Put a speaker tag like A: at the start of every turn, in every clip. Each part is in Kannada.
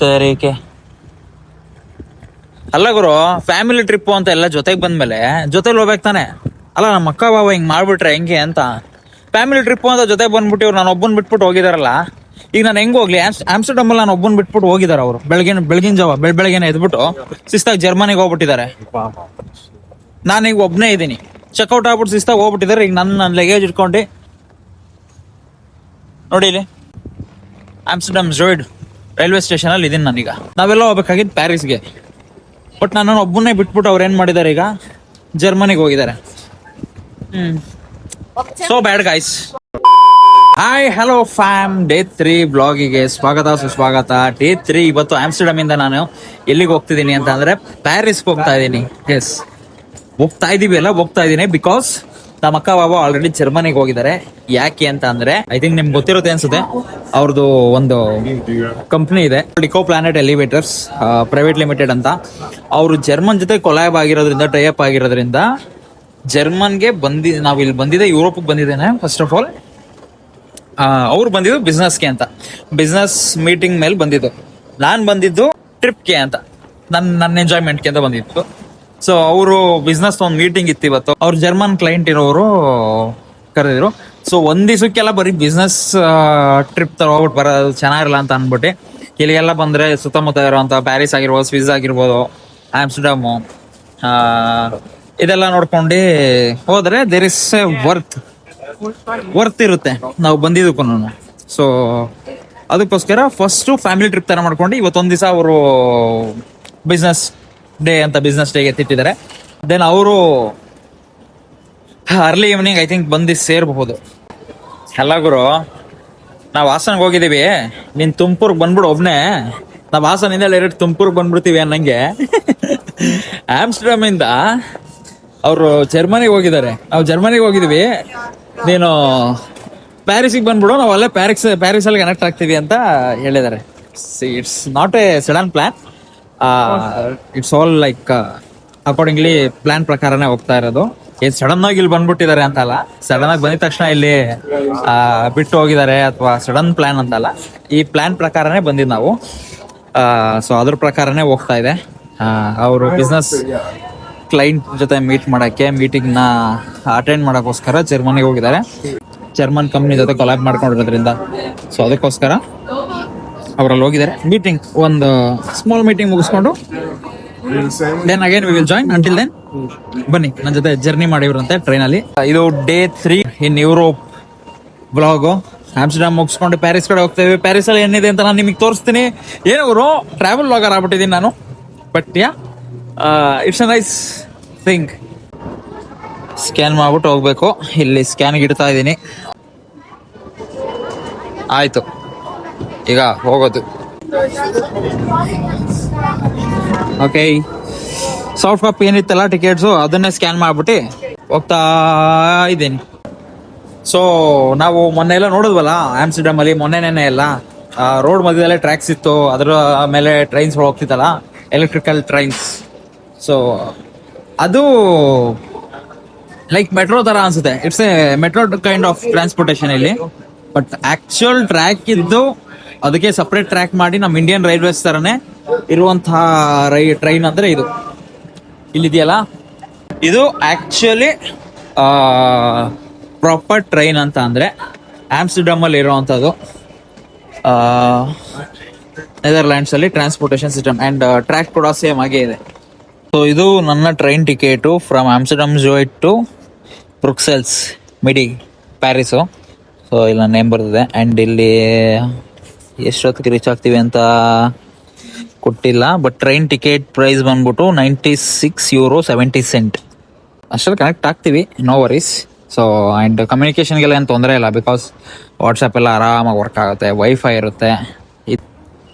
A: ತರೀಕೆ. ಅಲ್ಲ ಗುರು ಫ್ಯಾಮಿಲಿ ಟ್ರಿಪ್ ಅಂತ ಎಲ್ಲ ಜೊತೆಗೆ ಬಂದ್ಮೇಲೆ ಜೊತೆಲಿ ಹೋಗ್ಬೇಕು ತಾನೆ. ಅಲ್ಲ, ನಮ್ಮ ಅಕ್ಕ ಬಾಬಾ ಹಿಂಗೆ ಮಾಡ್ಬಿಟ್ರೆ ಹೆಂಗೆ ಅಂತ. ಫ್ಯಾಮಿಲಿ ಟ್ರಿಪ್ ಅಂತ ಜೊತೆ ಬಂದ್ಬಿಟ್ಟು ಇವ್ರು ನಾನು ಒಬ್ಬನ್ ಬಿಟ್ಬಿಟ್ಟು ಹೋಗಿದಾರಲ್ಲ, ಈಗ ನಾನು ಹೆಂಗ್ ಹೋಗ್ಲಿ? ಆಮ್ಸ್ಟರ್ಡಮ್ ಅಲ್ಲಿ ನಾನು ಒಬ್ಬನ್ ಬಿಟ್ಬಿಟ್ಟು ಹೋಗಿದಾರೆ ಅವರು. ಬೆಳಗಿನ ಬೆಳಗಿನ ಜಾವ, ಬೆಳ, ಬೆಳಗ್ಗೆನೆ ಎದ್ಬಿಟ್ಟು ಶಿಸ್ತಾಗಿ ಜರ್ಮನಿಗೆ ಹೋಗ್ಬಿಟ್ಟಿದ್ದಾರೆ. ಈಗ ಒಬ್ಬನೇ ಇದ್ದೀನಿ. ಚೆಕ್ಔಟ್ ಆಗ್ಬಿಟ್ಟು ಶಿಸ್ತಾಗಿ ಹೋಗ್ಬಿಟ್ಟಿದ್ದಾರೆ. ಈಗ ನನ್ನ ನನ್ನ ಲಗೇಜ್ ಇಟ್ಕೊಂಡು. ನೋಡಿ ಇಲ್ಲಿ. ಆಮ್ಸ್ಟರ್ಡಮ್ ಜೋಯ್ಡ್ ರೈಲ್ವೆ ಸ್ಟೇಷನ್ ಅಲ್ಲಿ ಇದೀನಿ ನಾನೀಗ. ನಾವೆಲ್ಲ ಹೋಗ್ಬೇಕಾಗಿದ್ದು ಪ್ಯಾರಿಸ್ಗೆ. ಬಟ್ ನಾನು ಒಬ್ಬನೇ ಬಿಟ್ಬಿಟ್ಟು ಅವ್ರು ಏನ್ ಮಾಡಿದ್ದಾರೆ ಈಗ? ಜರ್ಮನಿಗೆ ಹೋಗಿದ್ದಾರೆ. ಹ್ಮ್. So bad guys hi hello fam day three ಬ್ಲಾಗಿಗೆ ಸ್ವಾಗತ ಸುಸ್ವಾಗತ. ಡೇ ತ್ರೀ ಇವತ್ತು ಆಮ್ಸ್ಟರ್ಡಮ್ ಇಂದ ನಾನು ಎಲ್ಲಿಗೆ ಹೋಗ್ತಿದ್ದೀನಿ ಅಂತ ಅಂದ್ರೆ ಪ್ಯಾರಿಸ್ಗೆ ಹೋಗ್ತಾ ಇದ್ದೀನಿ. ಎಸ್ ಹೋಗ್ತಾ ಇದೀವಿ ಅಲ್ಲ? ಹೋಗ್ತಾ ಇದ್ದೀನಿ ಬಿಕಾಸ್ ನಮ್ಮ ಅಕ್ಕ ಬಾಬಾ ಆಲ್ರೆಡಿ ಜರ್ಮನಿಗೆ ಹೋಗಿದ್ದಾರೆ. ಯಾಕೆ ಅಂತ ಅಂದ್ರೆ ಐ ಥಿಂಕ್ ನಿಮ್ಗೆ ಗೊತ್ತಿರುತ್ತೆ ಅನ್ಸುತ್ತೆ ಅವ್ರದ್ದು ಒಂದು ಕಂಪ್ನಿ ಇದೆ Deco Planet Elevators Private Limited ಅಂತ. ಅವರು ಜರ್ಮನ್ ಜೊತೆ ಕೊಲಾಬ್ ಆಗಿರೋದ್ರಿಂದ ಟೈಅಪ್ ಆಗಿರೋದ್ರಿಂದ ಜರ್ಮನ್ಗೆ ಬಂದಿ, ನಾವು ಇಲ್ಲಿ ಬಂದಿದೆ ಯುರೋಪ್ ಬಂದಿದ್ದೇನೆ ಫಸ್ಟ್ ಆಫ್ ಆಲ್ ಅವ್ರು ಬಂದಿದ್ದು ಬಿಸ್ನೆಸ್ಗೆ ಅಂತ. ಬಿಸ್ನೆಸ್ ಮೀಟಿಂಗ್ ಮೇಲೆ ಬಂದಿದ್ದು. ನಾನು ಬಂದಿದ್ದು ಟ್ರಿಪ್ಗೆ ಅಂತ. ನನ್ನ ನನ್ನ ಎಂಜಾಯ್ಮೆಂಟ್ಗೆ ಅಂತ ಬಂದಿತ್ತು ಸೊ ಅವರು ಬಿಸ್ನೆಸ್ ಒಂದು ಮೀಟಿಂಗ್ ಇತ್ತು ಇವತ್ತು ಅವ್ರ ಜರ್ಮನ್ ಕ್ಲೈಂಟ್ ಇರೋರು ಕರೆದಿದ್ರು. ಸೊ ಒಂದ್ ದಿವಸಕ್ಕೆಲ್ಲ ಬರೀ ಬಿಸ್ನೆಸ್ ಟ್ರಿಪ್ ತರ ಹೋಗ್ಬಿಟ್ಟು ಬರೋದು ಚೆನ್ನಾಗಿರಲ್ಲ ಅಂತ ಅನ್ಬಿಟ್ಟು ಇಲ್ಲಿಗೆಲ್ಲ ಬಂದ್ರೆ ಸುತ್ತಮುತ್ತ ಇರುವಂತ ಪ್ಯಾರಿಸ್ ಆಗಿರ್ಬೋದು ಸ್ವಿಸ್ ಆಗಿರ್ಬೋದು ಆಮ್ಸ್ಟರ್ಡಮ್ ಇದೆಲ್ಲ ನೋಡ್ಕೊಂಡು ಹೋದ್ರೆ there is a worth worth ಇರುತ್ತೆ. ನಾವು ಬಂದಿದ್ದಕ್ಕೂ ಸೊ ಅದಕ್ಕೋಸ್ಕರ ಫಸ್ಟ್ ಫ್ಯಾಮಿಲಿ ಟ್ರಿಪ್ ತರ ಮಾಡ್ಕೊಂಡು ಇವತ್ತೊಂದ್ ದಿವಸ ಅವರು ಬಿಸ್ನೆಸ್ ಡೇ ಅಂತ ಬಿಸ್ನೆಸ್ ಡೇಗೆ ಎತ್ತಿಟ್ಟಿದ್ದಾರೆ ದೆನ್ ಅವರು ಅರ್ಲಿ ಈವ್ನಿಂಗ್ ಐ ಥಿಂಕ್ ಬಂದು ಸೇರಬಹುದು. ಎಲ್ಲ ಗುರು ನಾವು ಹಾಸನಗೆ ಹೋಗಿದ್ದೀವಿ. ನೀನು ತುಮಕೂರ್ಗೆ ಬಂದ್ಬಿಡು ಒಬ್ನೇ. ನಾವು ಹಾಸನಿಂದ ಡೈರೆಕ್ಟ್ ತುಮಕೂರ್ಗೆ ಬಂದ್ಬಿಡ್ತೀವಿ ಅನ್ನಂಗೆ. ಆಮ್ಸ್ಟರ್ಡಮ್ ಇಂದ ಅವರು ಜರ್ಮನಿಗೆ ಹೋಗಿದ್ದಾರೆ. ನಾವು ಜರ್ಮನಿಗೆ ಹೋಗಿದ್ದೀವಿ. ನೀನು ಪ್ಯಾರಿಸಿಗೆ ಬಂದ್ಬಿಡು. ನಾವು ಅಲ್ಲೇ ಪ್ಯಾರಿಸ್ ಪ್ಯಾರಿಸಲ್ಲಿ ಕನೆಕ್ಟ್ ಆಗ್ತೀವಿ ಅಂತ ಹೇಳಿದ್ದಾರೆ. It's not a sudden plan it's all like accordingly plan ಪ್ರಕಾರನೇ ಹೋಗ್ತಾ ಇರೋದು. ಏನ್ ಸಡನ್ ಆಗಿ ಇಲ್ಲಿ ಬಂದ್ಬಿಟ್ಟಿದ್ದಾರೆ ಅಂತಲ್ಲ ಸಡನ್ ಆಗಿ ಬಂದಿದ ತಕ್ಷಣ ಇಲ್ಲಿ ಬಿಟ್ಟು ಹೋಗಿದ್ದಾರೆ ಅಥವಾ ಸಡನ್ ಪ್ಲಾನ್ ಅಂತಲ್ಲ, ಈ ಪ್ಲಾನ್ ಪ್ರಕಾರನೇ ಬಂದಿದ್ ನಾವು. ಸೊ ಅದ್ರ ಪ್ರಕಾರನೇ ಹೋಗ್ತಾ ಇದೆ. ಅವರು ಬಿಸ್ನೆಸ್ ಕ್ಲೈಂಟ್ ಜೊತೆ ಮೀಟ್ ಮಾಡಕ್ಕೆ ಮೀಟಿಂಗ್ನ ಅಟೆಂಡ್ ಮಾಡೋಕ್ಕೋಸ್ಕರ ಜರ್ಮನಿಗೆ ಹೋಗಿದ್ದಾರೆ. ಜರ್ಮನ್ ಕಂಪ್ನಿ ಜೊತೆ ಕೊಲಾಬ್ ಮಾಡ್ಕೊಂಡಿರೋದ್ರಿಂದ. ಸೊ ಅದಕ್ಕೋಸ್ಕರ ಅವರಲ್ಲಿ ಹೋಗಿದ್ದಾರೆ. ಮೀಟಿಂಗ್ ಒಂದು ಸ್ಮಾಲ್ ಮೀಟಿಂಗ್ ಮುಗಿಸ್ಕೊಂಡು then again we will join until then ಬನ್ನಿ ನನ್ನ ಜೊತೆ ಜರ್ನಿ ಮಾಡಿವ್ರಂತೆ ಟ್ರೈನ್ ಅಲ್ಲಿ. ಇದು day three in Europe blog Amsterdam ಮುಗಿಸ್ಕೊಂಡು ಪ್ಯಾರಿಸ್ ಕಡೆ ಹೋಗ್ತೇವೆ. ಪ್ಯಾರಿಸ್ ಅಲ್ಲಿ ಏನಿದೆ ಅಂತ ನಾನು ನಿಮಗೆ ತೋರಿಸ್ತೀನಿ. ಏನು ಅವರು ಟ್ರಾವೆಲ್ ಬ್ಲಾಗರ್ ಆಗ್ಬಿಟ್ಟಿದ್ದೀನಿ ನಾನು. But ya it's a nice thing scan ಮಾಡ್ಬಿಟ್ಟು ಹೋಗ್ಬೇಕು. ಇಲ್ಲಿ ಸ್ಕ್ಯಾನ್ಗೆ ಇಡ್ತಾ ಇದ್ದೀನಿ ಆಯ್ತು. ಈಗ ಹೋಗೋದು. ಓಕೆ ಸಾಫ್ಟ್ ಕಾಪಿ ಏನಿತ್ತಲ್ಲ ಟಿಕೆಟ್ಸು ಅದನ್ನೇ ಸ್ಕ್ಯಾನ್ ಮಾಡ್ಬಿಟ್ಟು ಹೋಗ್ತಾ ಇದ್ದೀನಿ. ಸೊ ನಾವು ಮೊನ್ನೆ ಎಲ್ಲ ನೋಡಿದ್ವಲ್ಲ ಆಮ್ಸ್ಟರ್ಡಮ್ ಅಲ್ಲಿ ಮೊನ್ನೆನೇ ಎಲ್ಲ. ರೋಡ್ ಮಧ್ಯದಲ್ಲೇ ಟ್ರ್ಯಾಕ್ಸ್ ಇತ್ತು, ಅದರ ಮೇಲೆ ಟ್ರೈನ್ಸ್ ಹೋಗ್ತಿತ್ತಲ್ಲ ಎಲೆಕ್ಟ್ರಿಕಲ್ ಟ್ರೈನ್ಸ್ ಸೊ ಅದು ಲೈಕ್ ಮೆಟ್ರೋ ತರ ಅನ್ಸುತ್ತೆ. It's a metro kind of transportation ಇಲ್ಲಿ. ಬಟ್ ಆಕ್ಚುಯಲ್ ಟ್ರ್ಯಾಕ್ ಇದ್ದು ಅದಕ್ಕೆ ಸಪ್ರೇಟ್ ಟ್ರ್ಯಾಕ್ ಮಾಡಿ ನಮ್ಮ ಇಂಡಿಯನ್ ರೈಲ್ವೇಸ್ ತರನೇ ಇರುವಂತಹ ರೈ ಟ್ರೈನ್ ಅಂದ್ರೆ ಇದು. ಇಲ್ಲಿದೆಯಲ್ಲ? ಇದು ಆಕ್ಚುಲಿ ಪ್ರಾಪರ್ ಟ್ರೈನ್ ಅಂತ ಅಂದ್ರೆ ಆಮ್ಸ್ಟರ್ಡಮ್ ಅಲ್ಲಿ ಇರುವಂತದ್ದು ನೆದರ್ಲ್ಯಾಂಡ್ಸ್ ಅಲ್ಲಿ ಟ್ರಾನ್ಸ್ಪೋರ್ಟೇಷನ್ ಸಿಸ್ಟಮ್ ಅಂಡ್ ಟ್ರ್ಯಾಕ್ ಕೂಡ ಸೇಮ್ ಆಗೇ ಇದೆ. ಸೊ ಇದು ನನ್ನ train ticket from Amsterdam ಜೋಯಿಟ್ to Brussels Midi Paris so ಇಲ್ಲಿ ನನ್ನ ನೇಮ್ ಬರ್ತಿದೆ. ಆ್ಯಂಡ್ ಇಲ್ಲಿ ಎಷ್ಟೊತ್ತಿಗೆ ರೀಚ್ ಆಗ್ತೀವಿ ಅಂತ ಕೊಟ್ಟಿಲ್ಲ ಬಟ್ ಟ್ರೈನ್ ಟಿಕೆಟ್ ಪ್ರೈಸ್ ಬಂದ್ಬಿಟ್ಟು ninety six euro seventy cent ಅಷ್ಟರಲ್ಲಿ ಕನೆಕ್ಟ್ ಆಗ್ತೀವಿ ನೋ ವರೀಸ್ ಸೊ ಆ್ಯಂಡ್ ಕಮ್ಯುನಿಕೇಷನ್ಗೆಲ್ಲ ಏನು ತೊಂದರೆ ಇಲ್ಲ ಬಿಕಾಸ್ ವಾಟ್ಸಪ್ ಎಲ್ಲ ಆರಾಮಾಗಿ ವರ್ಕ್ ಆಗುತ್ತೆ ವೈಫೈ ಇರುತ್ತೆ.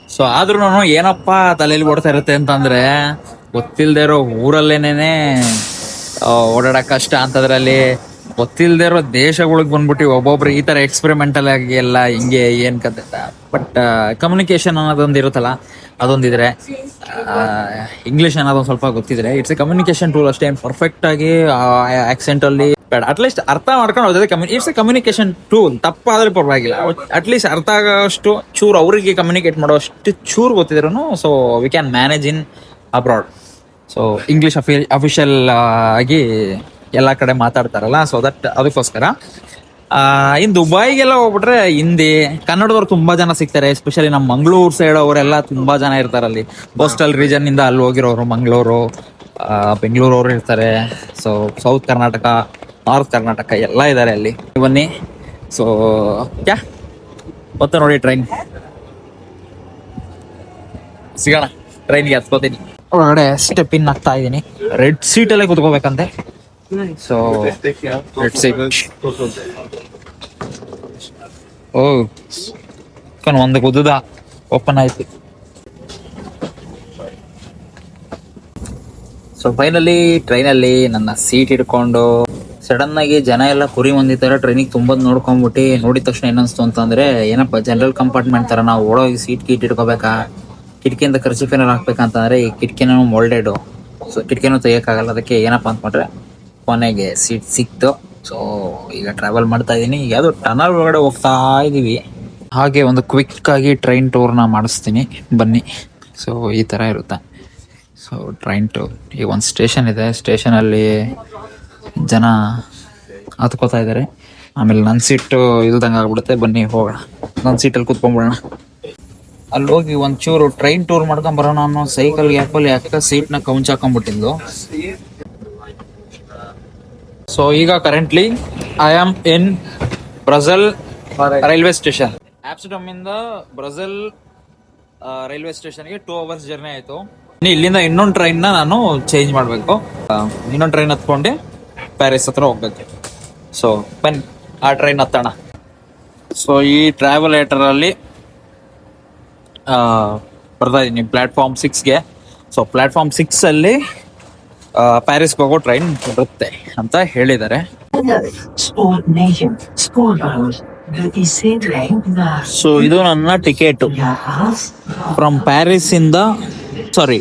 A: ಸೊ ಆದ್ರೂ ಏನಪ್ಪ ತಲೆಯಲ್ಲಿ ಓಡ್ತಾ ಇರುತ್ತೆ ಅಂತಂದ್ರೆ ಗೊತ್ತಿಲ್ಲದೆ ಇರೋ ಊರಲ್ಲೇನೇ ಓಡಾಡಕ್ ಕಷ್ಟ ಅಂತದ್ರಲ್ಲಿ ಗೊತ್ತಿಲ್ದೇ ಇರೋ ದೇಶಗಳಿಗೆ ಬಂದ್ಬಿಟ್ಟು ಒಬ್ಬೊಬ್ರು ಈ ತರ ಎಕ್ಸ್ಪೆರಿಮೆಂಟಲ್ ಆಗಿ ಎಲ್ಲ ಹಿಂಗೆ ಏನ್ ಕತೆ ಬಟ್ ಕಮ್ಯುನಿಕೇಶನ್ ಅನ್ನೋದೊಂದು ಇರುತ್ತಲ್ಲ ಅದೊಂದಿದ್ರೆ ಇಂಗ್ಲಿಷ್ ಅನ್ನೋದೊಂದು ಸ್ವಲ್ಪ ಗೊತ್ತಿದ್ರೆ ಇಟ್ಸ್ ಎ ಕಮ್ಯುನಿಕೇಶನ್ ಟೂಲ್ ಅಷ್ಟೇ ಪರ್ಫೆಕ್ಟ್ ಆಗಿ ಆಕ್ಸೆಂಟ್ ಅಲ್ಲಿ ಬೇಡ. ಅಟ್ಲೀಸ್ಟ್ ಅರ್ಥ ಮಾಡ್ಕೊಂಡು ಹೋದ್ರೆ ಇಟ್ಸ್ ಎ ಕಮ್ಯುನಿಕೇಶನ್ ಟೂಲ್ ತಪ್ಪಾದ್ರೆ ಪರವಾಗಿಲ್ಲ. ಅಟ್ಲೀಸ್ಟ್ ಅರ್ಥ ಆಗೋಷ್ಟು ಚೂರು ಅವರಿಗೆ ಕಮ್ಯುನಿಕೇಟ್ ಮಾಡೋಷ್ಟು ಚೂರು ಗೊತ್ತಿದ್ರು so we can manage in abroad so English Aghi official ಆಗಿ ಎಲ್ಲ ಕಡೆ ಮಾತಾಡ್ತಾರಲ್ಲ ಸೊ ದಟ್ ಅದಕ್ಕೋಸ್ಕರ. ಆ, ಇನ್ ದುಬೈಗೆಲ್ಲ ಹೋಗ್ಬಿಟ್ರೆ ಹಿಂದಿ ಕನ್ನಡದವ್ರು ತುಂಬಾ ಜನ ಸಿಗ್ತಾರೆ ಎಸ್ಪೆಷಲಿ ನಮ್ಮ ಮಂಗಳೂರು ಸೈಡ್ ಅವರೆಲ್ಲ ತುಂಬಾ ಜನ ಇರ್ತಾರೆ ಅಲ್ಲಿ. ಕೋಸ್ಟಲ್ ರೀಜನ್ ಇಂದ ಅಲ್ಲಿ ಹೋಗಿರೋರು ಮಂಗಳೂರು ಬೆಂಗಳೂರು ಅವರು ಇರ್ತಾರೆ so south Karnataka north Karnataka ಎಲ್ಲ ಇದ್ದಾರೆ ಅಲ್ಲಿ. ಬನ್ನಿ ಸೊ ಯಾ ಮತ್ತೆ ನೋಡಿ ಟ್ರೈನ್ ಸಿಗೋಣ ಟ್ರೈನ್ಗೆ ಹತ್ಕೋತೀನಿ. ಒಳಗಡೆ ಸ್ಟೆಪ್ ಇನ್ ಆಗ್ತಾ ಇದ್ದೀನಿ. ರೆಡ್ ಸೀಟಲ್ಲೇ ಕುತ್ಕೋಬೇಕಂತೆ. ಸೊ ರೆಡ್ ಸೀಟ್ ಓ ಕಣ್ ಒಂದು ಕುದುದ ಓಪನ್ ಆಯ್ತು. ಸೊ ಫೈನಲಿ ಟ್ರೈನಲ್ಲಿ ನನ್ನ ಸೀಟ್ ಹಿಡ್ಕೊಂಡು ಸಡನ್ ಆಗಿ ಜನ ಎಲ್ಲ ಕುರಿ ಮಂದಿ ಟ್ರೈನಿಗೆ ತುಂಬದ್ ನೋಡ್ಕೊಂಡ್ಬಿಟ್ಟು ನೋಡಿದ ತಕ್ಷಣ ಏನನ್ಸ್ತು ಅಂತಂದ್ರೆ, ಏನಪ್ಪ ಜನರಲ್ ಕಂಪಾರ್ಟ್ಮೆಂಟ್ ತರ ನಾವು ಓಡೋಗಿ ಸೀಟ್ ಗೀಟ್ ಇಟ್ಕೋಬೇಕಾ? ಕಿಟಕಿಯಿಂದ ಖರ್ಚು ಏನಾರು ಹಾಕ್ಬೇಕಂತಂದ್ರೆ ಈ ಕಿಟಕಿನೂ ಮೋಲ್ಡೆಡು ಸೊ ಕಿಟಕಿನೂ ತೆಗಿಯೋಕ್ಕಾಗಲ್ಲ, ಅದಕ್ಕೆ ಏನಪ್ಪ ಅಂದ್ಕೊಂಡ್ರೆ ಕೊನೆಗೆ ಸೀಟ್ ಸಿಕ್ತು. ಸೊ ಈಗ ಟ್ರಾವೆಲ್ ಮಾಡ್ತಾ ಇದ್ದೀನಿ ಈಗ ಯಾವ್ದು ಟನಲ್ ಒಳಗಡೆ ಹೋಗ್ತಾ ಇದೀವಿ. ಹಾಗೆ ಒಂದು ಕ್ವಿಕ್ ಆಗಿ ಟ್ರೈನ್ ಟೂರ್ನ ಮಾಡಿಸ್ತೀನಿ. ಬನ್ನಿ. ಸೊ ಈ ತರ ಇರುತ್ತೆ. ಸೊ ಟ್ರೈನ್ ಟೂರ್ ಈಗ ಒಂದು ಸ್ಟೇಷನ್ ಇದೆ. ಸ್ಟೇಷನಲ್ಲಿ ಜನ ಹತ್ಕೋತಾ ಇದ್ದಾರೆ ಆಮೇಲೆ ನನ್ನ ಸೀಟು ಇಲ್ದಂಗೆ ಆಗ್ಬಿಡುತ್ತೆ. ಬನ್ನಿ, ಹೋಗೋಣ. ನನ್ನ ಸೀಟಲ್ಲಿ ಕೂತ್ಕೊಂಡ್ಬಿಡೋಣ. ಅಲ್ಲಿ ಹೋಗಿ ಒಂಚೂರು ಟ್ರೈನ್ ಟೂರ್ ಮಾಡ್ಕೊಂಡ್ ಬರೋಣ ಅನ್ನೋ ಸೈಕಲ್ ಗ್ಯಾಪಲ್ಲಿ ಯಾಕೆ ಸೀಟ್ನ ಕೌಂಚ್ ಹಾಕೊಂಡ್ಬಿಟ್ಟಿದ್ಲು. ಸೊ ಈಗ currently I am in Brussels railway station ಆಪ್ಸಿಡಮ್ ಇಂದ ಬ್ರಜಲ್ ರೈಲ್ವೆ ಸ್ಟೇಷನ್ಗೆ ಟೂ ಅವರ್ಸ್ ಜರ್ನಿ ಆಯ್ತು. ಇಲ್ಲಿಂದ ಇನ್ನೊಂದು ಟ್ರೈನ್ನ ನಾನು ಚೇಂಜ್ ಮಾಡಬೇಕು. ಇನ್ನೊಂದು ಟ್ರೈನ್ ಹತ್ಕೊಂಡು ಪ್ಯಾರಿಸ್ ಹತ್ರ ಹೋಗ್ಬೇಕು. ಸೊ ಬನ್ನಿ ಆ ಟ್ರೈನ್ ಹತ್ತೋಣ. ಸೊ ಈ ಟ್ರಾವೆಲ್ ಅಲ್ಲಿ ಆ, ಬರ್ತಾ ಇದ್ದೀನಿ ಪ್ಲಾಟ್ಫಾರ್ಮ್ ಸಿಕ್ಸ್ಗೆ ಸೊ ಪ್ಲಾಟ್ಫಾರ್ಮ್ ಸಿಕ್ಸ್ ಅಲ್ಲಿ ಪ್ಯಾರಿಸ್ಗೆ ಹೋಗೋ ಟ್ರೈನ್ ಬರುತ್ತೆ ಅಂತ ಹೇಳಿದ್ದಾರೆ.
B: Spoor 9, spoorboot. De IC-trein naar
A: so ಇದು ನನ್ನ ಟಿಕೆಟ್ ಫ್ರಮ್ ಪ್ಯಾರಿಸ್ ಇಂದ ಸಾರಿ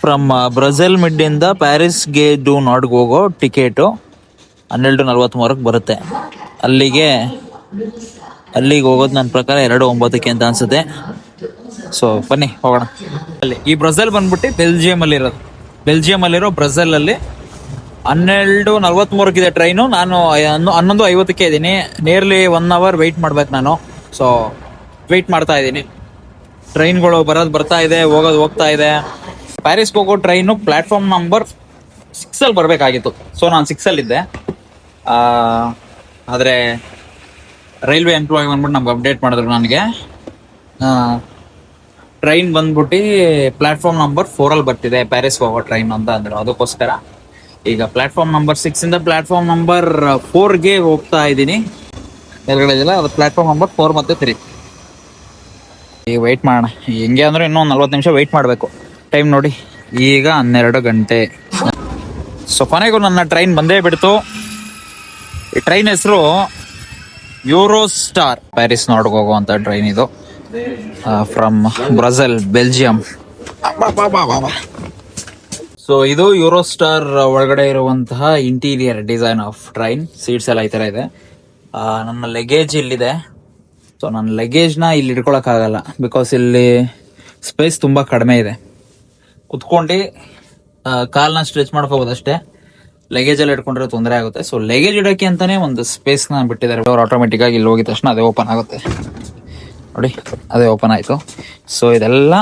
A: ಫ್ರಮ್ ಬ್ರೆಜಿಲ್ ಮಿಡ್ ಇಂದ ಪ್ಯಾರಿಸ್ಗೆ ಡೂ ನಾಟ್ಗೆ ಹೋಗೋ ಟಿಕೆಟು ಹನ್ನೆರಡು ನಲ್ವತ್ಮೂರಕ್ಕೆ ಬರುತ್ತೆ. ಅಲ್ಲಿಗೆ ಅಲ್ಲಿಗೆ ಹೋಗೋದು ನನ್ನ ಪ್ರಕಾರ ಎರಡು ಒಂಬತ್ತಕ್ಕೆ ಅಂತ ಅನ್ಸುತ್ತೆ. ಸೊ ಬನ್ನಿ ಹೋಗೋಣ. ಅಲ್ಲಿ ಈ ಬ್ರೆಜಿಲ್ ಬಂದ್ಬಿಟ್ಟು ಬೆಲ್ಜಿಯಂ ಅಲ್ಲಿ ಇರೋದು ಬೆಲ್ಜಿಯಂ ಅಲ್ಲಿರೋ ಬ್ರೆಜಿಲ್ ಅಲ್ಲಿ ಹನ್ನೆರಡು ನಲ್ವತ್ಮೂರಕ್ಕಿದೆ ಟ್ರೈನು. ನಾನು ಹನ್ನೊ- ಹನ್ನೊಂದು ಐವತ್ತಕ್ಕೆ ಇದ್ದೀನಿ. ನಿಯರ್ಲಿ ಒನ್ ಅವರ್ ವೆಯ್ಟ್ ಮಾಡ್ಬೇಕು ನಾನು. ಸೊ ವೆಯ್ಟ್ ಮಾಡ್ತಾ ಇದ್ದೀನಿ. ಟ್ರೈನ್ಗಳು ಬರೋದು ಬರ್ತಾ ಇದೆ, ಹೋಗೋದು ಹೋಗ್ತಾ ಇದೆ. ಪ್ಯಾರಿಸ್ಗೆ ಹೋಗೋ ಟ್ರೈನು ಪ್ಲಾಟ್ಫಾರ್ಮ್ ನಂಬರ್ ಸಿಕ್ಸ್ ಅಲ್ಲಿ ಬರಬೇಕಾಗಿತ್ತು. ಸೊ ನಾನು ಸಿಕ್ಸ್ ಅಲ್ಲಿ ಇದ್ದೆ ಆದರೆ ಆದ್ರೆ ರೈಲ್ವೆ ಎಂಪ್ಲಾಯ್ ಬಂದ್ಬಿಟ್ಟು ನಮ್ಗೆ ಅಪ್ಡೇಟ್ ಮಾಡಿದ್ರು ನನಗೆ. ಟ್ರೈನ್ ಬಂದ್ಬಿಟ್ಟು ಪ್ಲಾಟ್ಫಾರ್ಮ್ ನಂಬರ್ ಫೋರ್ ಅಲ್ಲಿ ಬರ್ತಿದೆ ಪ್ಯಾರಿಸ್ ಹೋಗೋ ಟ್ರೈನ್ ಅಂತ ಅಂದ್ರೆ. ಅದಕ್ಕೋಸ್ಕರ ಈಗ ಪ್ಲಾಟ್ಫಾರ್ಮ್ ನಂಬರ್ ಸಿಕ್ಸ್ ಇಂದ ಪ್ಲಾಟ್ಫಾರ್ಮ್ ನಂಬರ್ ಫೋರ್ಗೆ ಹೋಗ್ತಾ ಇದ್ದೀನಿ. ಎದುರುಗಡೆ ಅದು ಪ್ಲಾಟ್ಫಾರ್ಮ್ ನಂಬರ್ ಫೋರ್ ಮತ್ತೆ ತ್ರೀ ಈಗ ವೆಯ್ಟ್ ಮಾಡೋಣ. ಹೆಂಗೆ ಅಂದ್ರೆ ಇನ್ನೂ ನಲ್ವತ್ತು ನಿಮಿಷ ವೆಯ್ಟ್ ಮಾಡಬೇಕು. ಟೈಮ್ ನೋಡಿ, ಈಗ ಹನ್ನೆರಡು ಗಂಟೆ. ಸೊ ಕೊನೆಗೂ ನನ್ನ ಟ್ರೈನ್ ಬಂದೇ ಬಿಡ್ತು. ಈ ಟ್ರೈನ್ ಹೆಸರು ಯೂರೋ ಸ್ಟಾರ್ ಪ್ಯಾರಿಸ್ ನೋಡ್ಗೆ ಅಂತ ಟ್ರೈನ್ ಇದು. ಫ್ರಮ್ ಬ್ರಝಲ್ ಬೆಲ್ಜಿಯಂ ಸೊ ಇದು ಯೂರೋ ಸ್ಟಾರ್ ಒಳಗಡೆ ಇರುವಂತಹ interior design of train seats ಎಲ್ಲ ಈ ತರ ಇದೆ. ಆ, ನನ್ನ ಲಗೇಜ್ ಇಲ್ಲಿದೆ. ಸೊ ನನ್ನ ಲಗೇಜ್ನ ಇಲ್ಲಿ ಇಟ್ಕೊಳಕ್ಕಾಗಲ್ಲ ಬಿಕಾಸ್ ಇಲ್ಲಿ ಸ್ಪೇಸ್ ತುಂಬ ಕಡಿಮೆ ಇದೆ. ಕುತ್ಕೊಂಡು ಕಾಲ್ನ ಸ್ಟ್ರೆಚ್ ಮಾಡ್ಕೋಬೋದು ಅಷ್ಟೇ. ಲಗೇಜ್ ಎಲ್ಲ ಇಟ್ಕೊಂಡ್ರೆ ತೊಂದರೆ ಆಗುತ್ತೆ. ಸೊ ಲಗೇಜ್ ಇಡೋಕೆ ಅಂತಾನೆ ಒಂದು ಸ್ಪೇಸ್ನ ಬಿಟ್ಟಿದ್ದಾರೆ. ಅವ್ರು ಆಟೋಮೆಟಿಕ್ ಆಗಿ ಇಲ್ಲಿ ಹೋಗಿದ ತಕ್ಷಣ ಅದೇ ಓಪನ್ ಆಗುತ್ತೆ. ನೋಡಿ, ಅದೇ ಓಪನ್ ಆಯಿತು. ಸೊ ಇದೆಲ್ಲ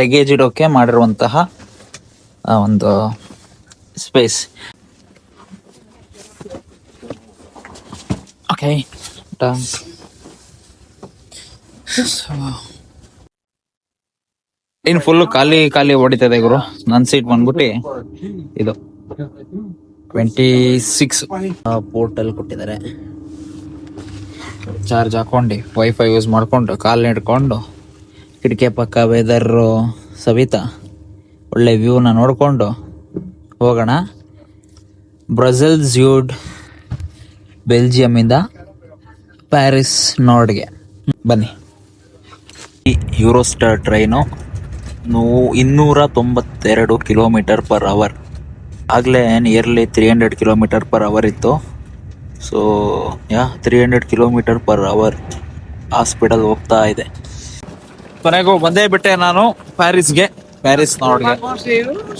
A: ಲಗೇಜ್ ಇಡೋಕೆ ಮಾಡಿರುವಂತಹ ಒಂದು ಸ್ಪೇಸ್ ಓಕೆ ಇನ್ ಫುಲ್ ಖಾಲಿ ಖಾಲಿ ಹೊಡಿತದೆ ಗುರು. ನನ್ ಸೀಟ್ ಬಂದ್ಬಿಟ್ಟು ಇದು. ಟ್ವೆಂಟಿ ಸಿಕ್ಸ್ ಪೋರ್ಟಲ್ ಕೊಟ್ಟಿದ್ದಾರೆ. ಚಾರ್ಜ್ ಹಾಕೊಂಡು ವೈಫೈ ಯೂಸ್ ಮಾಡಿಕೊಂಡು ಕಾಲ್ ಹಿಡ್ಕೊಂಡು, ಕಿಟಕಿ ಪಕ್ಕ ವೆದರು ಸವಿತಾ, ಒಳ್ಳೆ ವ್ಯೂನ ನೋಡಿಕೊಂಡು ಹೋಗೋಣ. ಬ್ರಝಿಲ್ ಝ್ಯೂಡ್ ಬೆಲ್ಜಿಯಮಿಂದ ಪ್ಯಾರಿಸ್ ನೋಡ್ಗೆ ಬನ್ನಿ. ಈ ಯೂರೋಸ್ಟಾರ್ ಟ್ರೈನು ನೂ ಇನ್ನೂರ ತೊಂಬತ್ತೆರಡು ಕಿಲೋಮೀಟರ್ ಪರ್ ಅವರ್ ಆಗಲೇ nearly three hundred kilometre per hour ಇತ್ತು. So yeah three hundred kilometre per hour ಆ ಸ್ಪೀಡಲ್ಲಿ ಹೋಗ್ತಾ ಇದೆ. ಕೊನೆಗೂ ಬಂದೇ ಬಿಟ್ಟೆ ನಾನು ಪ್ಯಾರಿಸ್ಗೆ. ಪ್ಯಾರಿಸ್ ನೋಡ್ಗೆ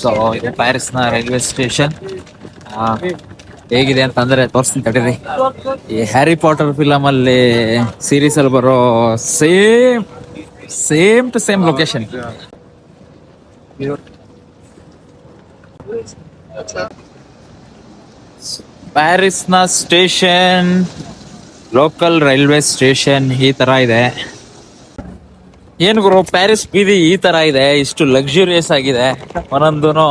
A: ಸೊ ಇದು ಪ್ಯಾರಿಸ್ನ ರೈಲ್ವೆ ಸ್ಟೇಷನ್. ಹೇಗಿದೆ ಅಂತಂದ್ರೆ ತೋರಿಸ್ತೀನಿ ತಡೀರಿ. ಈ ಹ್ಯಾರಿ ಪಾಟರ್ ಫಿಲಮ್ ಅಲ್ಲಿ ಸೀರೀಸ್ ಅಲ್ಲಿ ಬರೋ same same to same location ಪ್ಯಾರಿಸ್ನ station, local railway station ಈ ತರ ಇದೆ. ಏನು ಗುರು, ಪ್ಯಾರಿಸ್ ಬೀದಿ ಈ ತರ ಇದೆ, ಇಷ್ಟು ಲಕ್ಸುರಿಯಸ್ ಆಗಿದೆ. ಒಂದೊಂದು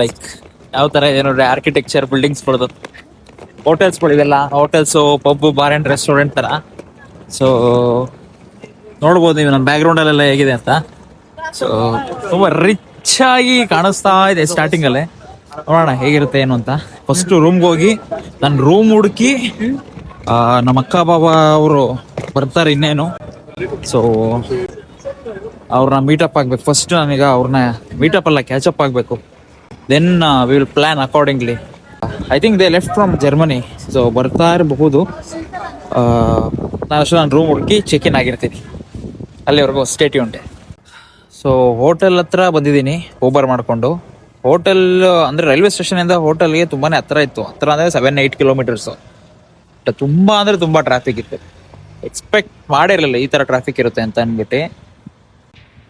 A: ಲೈಕ್ ಯಾವ ತರ ಇದೆ ನೋಡ್ರಿ ಆರ್ಕಿಟೆಕ್ಚರ್ ಬಿಲ್ಡಿಂಗ್ಸ್ ಬರೋದು ಹೋಟೆಲ್ಸ್ ಇದೆಲ್ಲ hotels pub bar and restaurant ತರ. ಸೊ ನೋಡ್ಬೋದು ನೀವು ನನ್ನ ಬ್ಯಾಕ್ ಗ್ರೌಂಡ್ ಅಲ್ಲೆಲ್ಲ ಹೇಗಿದೆ ಅಂತ. ಸೊ ತುಂಬಾ ರಿಚ್ ಆಗಿ ಕಾಣಿಸ್ತಾ ಇದೆ ಸ್ಟಾರ್ಟಿಂಗ್ ಅಲ್ಲೇ. ನೋಡೋಣ ಹೇಗಿರುತ್ತೆ ಏನು ಅಂತ. ಫಸ್ಟ್ ರೂಮ್ಗೆ ಹೋಗಿ ನನ್ನ ರೂಮ್ ಹುಡುಕಿ ನಮ್ಮ ಅಕ್ಕ ಬಾಬಾ ಅವರು ಬರ್ತಾರೆ ಇನ್ನೇನು. ಸೊ ಅವ್ರನ್ನ ಮೀಟಪ್ ಆಗ್ಬೇಕು. ಫಸ್ಟ್ ನನಗೆ ಅವ್ರನ್ನ ಮೀಟಪ್ ಅಲ್ಲ ಕ್ಯಾಚಪ್ ಆಗಬೇಕು. Then will plan accordingly I think they left from Germany so ಬರ್ತಾ ಇರಬಹುದು. ನಾನು ಅಷ್ಟು ನಾನು ರೂಮ್ ಹುಡುಕಿ ಚೆಕ್ ಇನ್ ಆಗಿರ್ತೀನಿ. ಅಲ್ಲಿವರೆಗೂ ಸ್ಟೇಟಿ ಉಂಟೆ ಸೊ ಹೋಟೆಲ್ ಹತ್ರ ಬಂದಿದ್ದೀನಿ ಊಬರ್ ಮಾಡಿಕೊಂಡು. ಹೋಟೆಲ್ ಅಂದ್ರೆ ರೈಲ್ವೆ ಸ್ಟೇಷನ್ ಇಂದ ಹೋಟೆಲ್ಗೆ ತುಂಬಾನೇ ಹತ್ರ ಇತ್ತು. ಹತ್ರ ಅಂದ್ರೆ ಸೆವೆನ್ ಏಯ್ಟ್ ಕಿಲೋಮೀಟರ್ಸ್ ತುಂಬಾ ಅಂದ್ರೆ ತುಂಬಾ ಟ್ರಾಫಿಕ್ ಇತ್ತು ಎಕ್ಸ್ಪೆಕ್ಟ್ ಮಾಡಿರಲಿಲ್ಲ ಈ ತರ ಟ್ರಾಫಿಕ್ ಇರುತ್ತೆ ಅಂತ ಅನ್ಬಿಟ್ಟು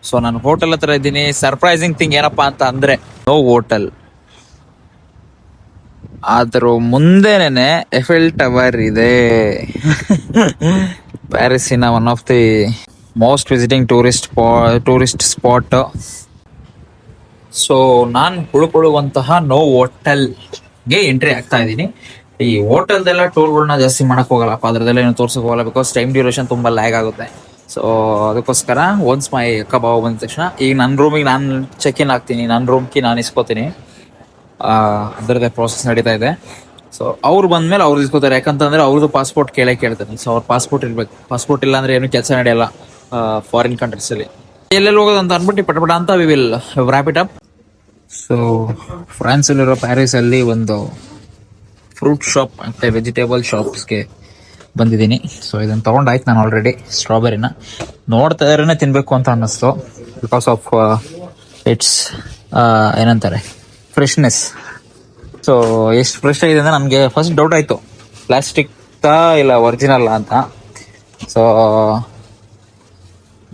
A: ಸೊ ನಾನು ಹೋಟೆಲ್ ಹತ್ರ ಇದ್ದೀನಿ. ಸರ್ಪ್ರೈಸಿಂಗ್ ಥಿಂಗ್ ಏನಪ್ಪಾ ಅಂತ ಅಂದ್ರೆ ನೋ ಹೋಟೆಲ್ ಆದ್ರೂ ಮುಂದೆನೆ ಎಫೆಲ್ ಟವರ್ ಇದೆ. ಪ್ಯಾರಿಸಿನ one of the most visiting tourist tourist spot so ನಾನು ಉಳ್ಕೊಳ್ಳುವಂತಹ ನೋ ಹೋಟೆಲ್ಗೆ ಎಂಟ್ರಿ ಆಗ್ತಾ ಇದ್ದೀನಿ. ಈ ಹೋಟೆಲ್ದೆಲ್ಲ ಟೂರ್ಗಳನ್ನ ಜಾಸ್ತಿ ಮಾಡಕ್ ಹೋಗಲ್ಲಪ್ಪ ಅದ್ರದ್ದೆಲ್ಲ ಏನು ತೋರ್ಸಕ್ ಹೋಗಲ್ಲ ಬಿಕಾಸ್ ಟೈಮ್ ಡ್ಯೂರೇಷನ್ ತುಂಬಾ ಲ್ಯಾಗ್ ಆಗುತ್ತೆ. ಸೊ ಅದಕ್ಕೋಸ್ಕರ ಒನ್ಸ್ ಮೈ ಅಕ್ಕ ಭಾವ ಬಂದ ತಕ್ಷಣ ಈಗ ನನ್ನ ರೂಮಿಗೆ ನಾನು ಚೆಕ್ ಇನ್ ಆಗ್ತೀನಿ. ನನ್ನ ರೂಮ್ಗೆ ನಾನು ಇಸ್ಕೋತೀನಿ. ಅದರದ್ದೇ ಪ್ರೋಸೆಸ್ ನಡೀತಾ ಇದೆ. ಸೊ ಅವ್ರು ಬಂದ್ಮೇಲೆ ಅವ್ರು ಇಸ್ಕೋತಾರೆ. ಯಾಕಂತಂದ್ರೆ ಅವ್ರದ್ದು ಪಾಸ್ಪೋರ್ಟ್ ಕೇಳೇ ಕೇಳ್ತಾರೆ. ಸೊ ಅವ್ರ ಪಾಸ್ಪೋರ್ಟ್ ಇರ್ಬೇಕು. ಪಾಸ್ಪೋರ್ಟ್ ಇಲ್ಲ ಅಂದ್ರೆ ಏನು ಕೆಲಸ ನಡೆಯಲ್ಲ ಫಾರಿನ್ ಕಂಟ್ರೀಸ್ ಅಲ್ಲಿ. ಎಲ್ಲೆಲ್ಲಿ ಹೋಗೋದು ಅಂತ ಅನ್ಬಿಟ್ಟು ಪಟ ಪಟ ಅಂತ we will wrap it up so France ಅಲ್ಲಿರೋ ಪ್ಯಾರಿಸ್ ಅಲ್ಲಿ ಒಂದು ಫ್ರೂಟ್ ಶಾಪ್ ಮತ್ತೆ ವೆಜಿಟೇಬಲ್ ಶಾಪ್ಸ್ಗೆ ಬಂದಿದ್ದೀನಿ. ಸೊ ಇದನ್ನ ತಗೊಂಡಾಯ್ತು ನಾನು ಆಲ್ರೆಡಿ ಸ್ಟ್ರಾಬೆರಿನ ನೋಡ್ತಾ ಇದ್ರೆ ತಿನ್ಬೇಕು ಅಂತ ಅನ್ನಿಸ್ತು. ಬಿಕಾಸ್ ಆಫ್ ಇಟ್ಸ್ ಏನಂತಾರೆ ಫ್ರೆಶ್ನೆಸ್ ಸೊ ಎಷ್ಟು ಫ್ರೆಶ್ ಆಗಿದೆ ಅಂದರೆ ನಮಗೆ ಫಸ್ಟ್ ಡೌಟ್ ಆಯ್ತು. ಪ್ಲಾಸ್ಟಿಕ್ ಇಲ್ಲ ಒರಿಜಿನಲ್ ಅಂತ. ಸೊ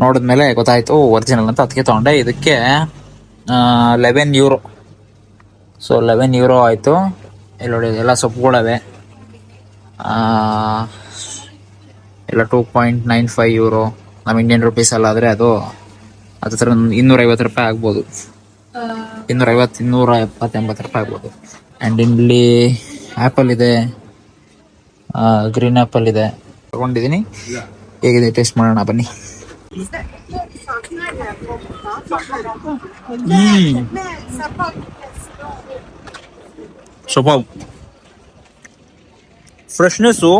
A: ನೋಡಿದ್ಮೇಲೆ ಗೊತ್ತಾಯ್ತು ಒರಿಜಿನಲ್ ಅಂತ ಅದಕ್ಕೆ ತಗೊಂಡೆ. ಇದಕ್ಕೆ eleven euro so eleven euro ಆಯಿತು. ಇಲ್ಲಿ ನೋಡಿ, ಎಲ್ಲ ಸೊಪ್ಪುಗಳವೆ. ಎಲ್ಲ two point nine five euro ನಮ್ಮ ಇಂಡಿಯನ್ ರುಪೀಸ್ ಆದರೆ ಅದು ಒಂದು ಇನ್ನೂರೈವತ್ತು ರೂಪಾಯಿ ಆಗ್ಬೋದು. ಇನ್ನೂರೈವತ್ತು ಇನ್ನೂರ ಎಪ್ಪತ್ತೆಂಬತ್ತು ರೂಪಾಯಿ ಆಗ್ಬೋದು. ಆ್ಯಂಡ್ ಇಲ್ಲಿ ಆ್ಯಪಲ್ ಇದೆ. ಗ್ರೀನ್ ಆ್ಯಪಲ್ ಇದೆ. ತಗೊಂಡಿದ್ದೀನಿ. ಹೇಗಿದೆ ಟೇಸ್ಟ್ ಮಾಡೋಣ, ಬನ್ನಿ. ಸ್ವಲ್ಪ ಫ್ರೆಶ್ನೆಸ್ಸು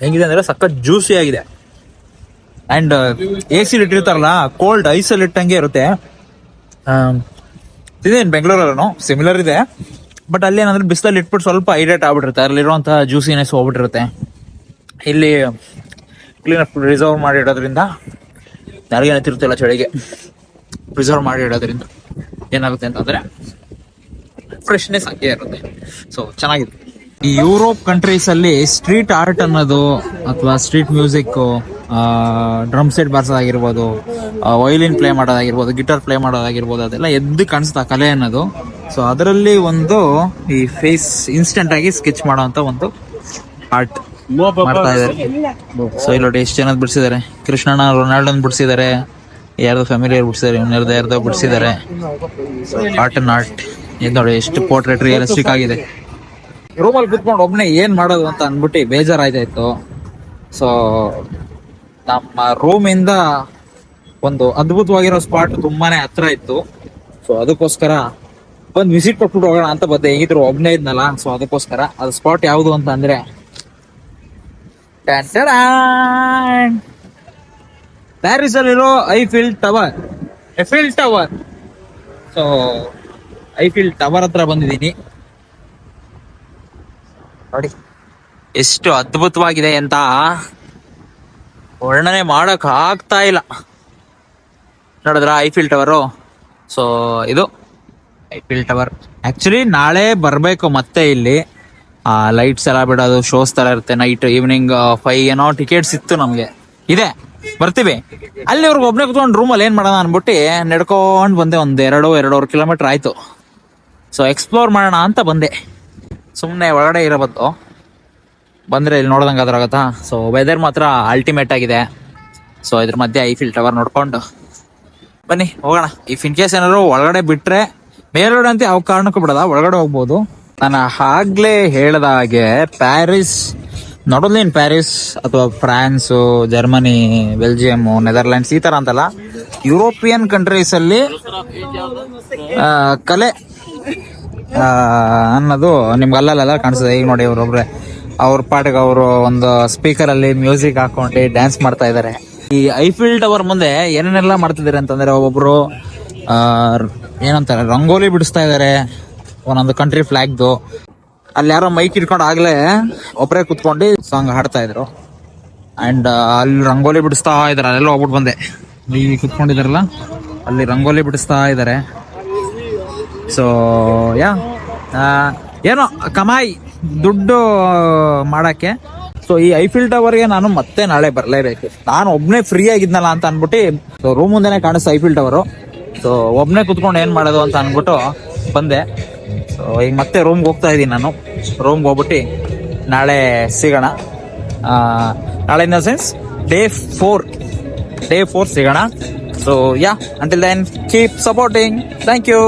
A: ಹೆಂಗಿದೆ ಅಂದ್ರೆ ಸಖತ್ ಜ್ಯೂಸಿ ಆಗಿದೆ. ಅಂಡ್ ಎ ಸಿ ಇಟ್ಟಿರ್ತಾರಲ್ಲ ಕೋಲ್ಡ್ ಐಸಲ್ಲಿ ಇಟ್ಟಂಗೆ ಇರುತ್ತೆ. ಇದೇನು ಬೆಂಗಳೂರಲ್ಲೂ ಸಿಮಿಲರ್ ಇದೆ. ಬಟ್ ಅಲ್ಲಿ ಏನಂದ್ರೆ ಬಿಸಿಲಲ್ಲಿ ಇಟ್ಬಿಟ್ಟು ಸ್ವಲ್ಪ ಐಡೇಟ್ ಆಗ್ಬಿಟ್ಟಿರುತ್ತೆ. ಅಲ್ಲಿರುವಂತಹ ಜ್ಯೂಸಿನೆಸ್ ಹೋಗ್ಬಿಟ್ಟಿರುತ್ತೆ. ಇಲ್ಲಿ ಕ್ಲೀನ್ ಪ್ರಿಸರ್ವ್ ಮಾಡಿ ಇಡೋದ್ರಿಂದ ಯಾರಿಗೇನು ತಿರುತ್ತಿಲ್ಲ ಚಳಿಗೆ. ಪ್ರಿಸರ್ವ್ ಮಾಡಿ ಇಡೋದ್ರಿಂದ ಏನಾಗುತ್ತೆ ಅಂತಂದ್ರೆ ಫ್ರೆಶ್ನೆಸ್ ಹಾಗೆ ಇರುತ್ತೆ. ಸೊ ಚೆನ್ನಾಗಿದೆ. ಈ ಯುರೋಪ್ ಕಂಟ್ರೀಸಲ್ಲಿ ಸ್ಟ್ರೀಟ್ ಆರ್ಟ್ ಅನ್ನೋದು ಅಥವಾ ಸ್ಟ್ರೀಟ್ ಮ್ಯೂಸಿಕ್ ಡ್ರಮ್ ಸೆಟ್ ಬಾರಿಸೋದಾಗಿರ್ಬೋದು ವೈಲಿನ್ ಪ್ಲೇ ಮಾಡೋದಾಗಿರ್ಬೋದು ಗಿಟಾರ್ ಪ್ಲೇ ಮಾಡೋದಾಗಿರ್ಬೋದು, ಅದೆಲ್ಲ ಎದ್ದು ಕಾಣಿಸ್ತಾ ಕಲೆ ಅನ್ನೋದು. ಸೊ ಅದರಲ್ಲಿ ಒಂದು ಈ ಫೇಸ್ ಇನ್ಸ್ಟೆಂಟಾಗಿ ಸ್ಕೆಚ್ ಮಾಡೋಂತ ಒಂದು ಆರ್ಟ್ ಮಾಡ್ತಾ ಇದ್ದಾರೆ. ಸೊ ಇಲ್ಲಿ ನೋಡಿ ಎಷ್ಟು ಜನದ ಬಿಡಿಸಿದ್ದಾರೆ. ಕೃಷ್ಣಣ್ಣ ರೊನಾಲ್ಡೋನ್ ಬಿಡಿಸಿದ್ದಾರೆ. ಯಾರ್ದೋ ಫ್ಯಾಮಿಲಿಯರ್ ಬಿಡಿಸಿದ್ದಾರೆ. ಇನ್ಯಾರ್ದೋ ಯಾರ್ದೋ ಬಿಡಿಸಿದ್ದಾರೆ. ಆರ್ಟ್ ಅಂಡ್ ಆರ್ಟ್ ಇದು ನೋಡಿ ಎಷ್ಟು ಪೋರ್ಟ್ರೇಟ್ ರಿಯಲಿಸ್ಟಿಕ್ ಆಗಿದೆ. ರೂಮಲ್ಲಿ ಕುತ್ಕೊಂಡು ಒಬ್ಬನೇ ಏನ್ ಮಾಡೋದು ಅಂತ ಅಂದ್ಬಿಟ್ಟು ಬೇಜಾರಾಯ್ತಾಯಿತ್ತು ಸೊ ನಮ್ಮ ರೂಮ್ ಇಂದ ಒಂದು ಅದ್ಭುತವಾಗಿರೋ ಸ್ಪಾಟ್ ತುಂಬಾನೇ ಹತ್ರ ಇತ್ತು. ಸೊ ಅದಕ್ಕೋಸ್ಕರ ಒಂದ್ ವಿಸಿಟ್ ಕೊಟ್ಬಿಟ್ಟು ಹೋಗೋಣ ಅಂತ ಬಂದೆ. ಹೇಗಿದ್ರು ಒಬ್ನೇ ಇದ್ನಲ್ಲ. ಸೊ ಅದಕ್ಕೋಸ್ಕರ. ಅದು ಸ್ಪಾಟ್ ಯಾವುದು ಅಂತ ಅಂದ್ರೆ ಪ್ಯಾರಿಸ್ ಅಲ್ಲಿರೋ Eiffel tower Eiffel tower so Eiffel tower ಹತ್ರ ಬಂದಿದ್ದೀನಿ. ನೋಡಿ, ಎಷ್ಟು ಅದ್ಭುತವಾಗಿದೆ ಅಂತ. ವರ್ಣನೆ ಮಾಡಕ್ ಆಗ್ತಾ ಇಲ್ಲ. ನೋಡಿದ್ರ ಐಫಿಲ್ ಟವರು ಸೊ ಇದು ಐಫಿಲ್ ಟವರ್ ಆಕ್ಚುಲಿ ನಾಳೆ ಬರಬೇಕು ಮತ್ತೆ ಇಲ್ಲಿ. ಲೈಟ್ಸ್ ಎಲ್ಲ ಬಿಡೋದು ಶೋಸ್ ತರ ಇರುತ್ತೆ ನೈಟ್ ಈವ್ನಿಂಗ್ ಫೈವ್ ಏನೋ ಟಿಕೆಟ್ಸ್ ಇತ್ತು ನಮಗೆ. ಇದೆ. ಬರ್ತೀವಿ. ಅಲ್ಲಿ ಅವ್ರಿಗೆ ಒಬ್ಬನೇ ಕುತ್ಕೊಂಡು ರೂಮಲ್ಲಿ ಏನು ಮಾಡೋಣ ಅನ್ಬಿಟ್ಟು ನಡ್ಕೊಂಡು ಬಂದೆ, ಒಂದು ಎರಡು, ಎರಡೂವರೆ ಕಿಲೋಮೀಟರ್ ಆಯ್ತು. ಸೊ ಎಕ್ಸ್ಪ್ಲೋರ್ ಮಾಡೋಣ ಅಂತ ಬಂದೆ. ಸುಮ್ಮನೆ ಒಳಗಡೆ ಇರಬತ್ತು ಬಂದ್ರೆ ಇಲ್ಲಿ ನೋಡ್ದಂಗೆ ಅದ್ರಾಗತ್ತಾ ಸೊ ವೆದರ್ ಮಾತ್ರ ಅಲ್ಟಿಮೇಟ್ ಆಗಿದೆ. ಸೊ ಇದ್ರ ಮಧ್ಯೆ ಐಫಿಲ್ ಟವರ್ ನೋಡ್ಕೊಂಡು ಬನ್ನಿ, ಹೋಗೋಣ. ಈ ಇನ್ ಕೇಸ್ ಏನಾದ್ರು ಒಳಗಡೆ ಬಿಟ್ಟರೆ ಮೇಲ್ಗಡೆ ಅಂತ ಯಾವ ಕಾರಣಕ್ಕೂ ಬಿಡದ ಒಳಗಡೆ ಹೋಗ್ಬೋದು. ನಾನು ಆಗ್ಲೇ ಹೇಳದ ಹಾಗೆ ಪ್ಯಾರಿಸ್ ನಾಟ್ ಇನ್ ಪ್ಯಾರಿಸ್ ಅಥವಾ ಫ್ರಾನ್ಸು ಜರ್ಮನಿ ಬೆಲ್ಜಿಯಂ ನೆದರ್ಲ್ಯಾಂಡ್ಸ್ ಈ ತರ ಅಂತಲ್ಲ ಯುರೋಪಿಯನ್ ಕಂಟ್ರೀಸ್ ಅಲ್ಲಿ ಆ, ಕಲೆ ಅನ್ನೋದು ನಿಮ್ಗೆ ಅಲ್ಲಲ್ಲ ಕಾಣಿಸ್ತದೆ ಈಗ ನೋಡಿ ಅವ್ರೊಬ್ರೆ ಅವ್ರ ಪಾಟಿಗೆ ಅವರು ಒಂದು ಸ್ಪೀಕರ್ ಅಲ್ಲಿ ಮ್ಯೂಸಿಕ್ ಹಾಕೊಂಡು ಡ್ಯಾನ್ಸ್ ಮಾಡ್ತಾ ಇದ್ದಾರೆ ಈ ಐಫಿಲ್ ಟವರ್ ಮುಂದೆ ಏನೇನೆಲ್ಲ ಮಾಡ್ತಿದ್ದಾರೆ ಅಂತಂದ್ರೆ ಒಬ್ಬೊಬ್ರು ಏನಂತಾರೆ ರಂಗೋಲಿ ಬಿಡಿಸ್ತಾ ಇದ್ದಾರೆ ಒಂದೊಂದು ಕಂಟ್ರಿ ಫ್ಲಾಗ್ದು ಅಲ್ಲಿ ಯಾರೋ ಮೈಕ್ ಇಟ್ಕೊಂಡು ಆಗ್ಲೇ ಒಬ್ಬರೇ ಕುತ್ಕೊಂಡು ಸಾಂಗ್ ಹಾಡ್ತಾ ಇದ್ರು. ಅಂಡ್ ಅಲ್ಲಿ ರಂಗೋಲಿ ಬಿಡಿಸ್ತಾ ಇದಾರೆ. ಅಲ್ಲೆಲ್ಲ ಹೋಗ್ಬಿಟ್ಟು ಬಂದೆ. ಈ ಕುತ್ಕೊಂಡಿದಾರಲ್ಲ, ಅಲ್ಲಿ ರಂಗೋಲಿ ಬಿಡಿಸ್ತಾ ಇದ್ದಾರೆ ಸೊ ಯಾ ಏನೋ ಕಮಾಯಿ ದುಡ್ಡು ಮಾಡಕ್ಕೆ. ಸೊ ಈ ಐಫಿಲ್ ಟವರ್ಗೆ ನಾನು ಮತ್ತೆ ನಾಳೆ ಬರಲೇಬೇಕು. ನಾನು ಒಬ್ಬನೇ ಫ್ರೀ ಆಗಿದ್ನಲ್ಲ ಅಂತ ಅಂದ್ಬಿಟ್ಟು ಸೊ ರೂಮ್ ಮುಂದೆನೇ ಕಾಣಿಸ್ತು ಐಫಿಲ್ ಟವರು ಸೊ ಒಬ್ಬನೇ ಕುತ್ಕೊಂಡು ಏನು ಮಾಡೋದು ಅಂತ ಅಂದ್ಬಿಟ್ಟು ಬಂದೆ. ಸೊ ಈಗ ಮತ್ತೆ ರೂಮ್ಗೆ ಹೋಗ್ತಾ ಇದ್ದೀನಿ ನಾನು. ರೂಮ್ಗೆ ಹೋಗ್ಬಿಟ್ಟು ನಾಳೆ ಸಿಗೋಣ. ನಾಳೆ in the sense day four day four ಸಿಗೋಣ. So yeah until then keep supporting thank you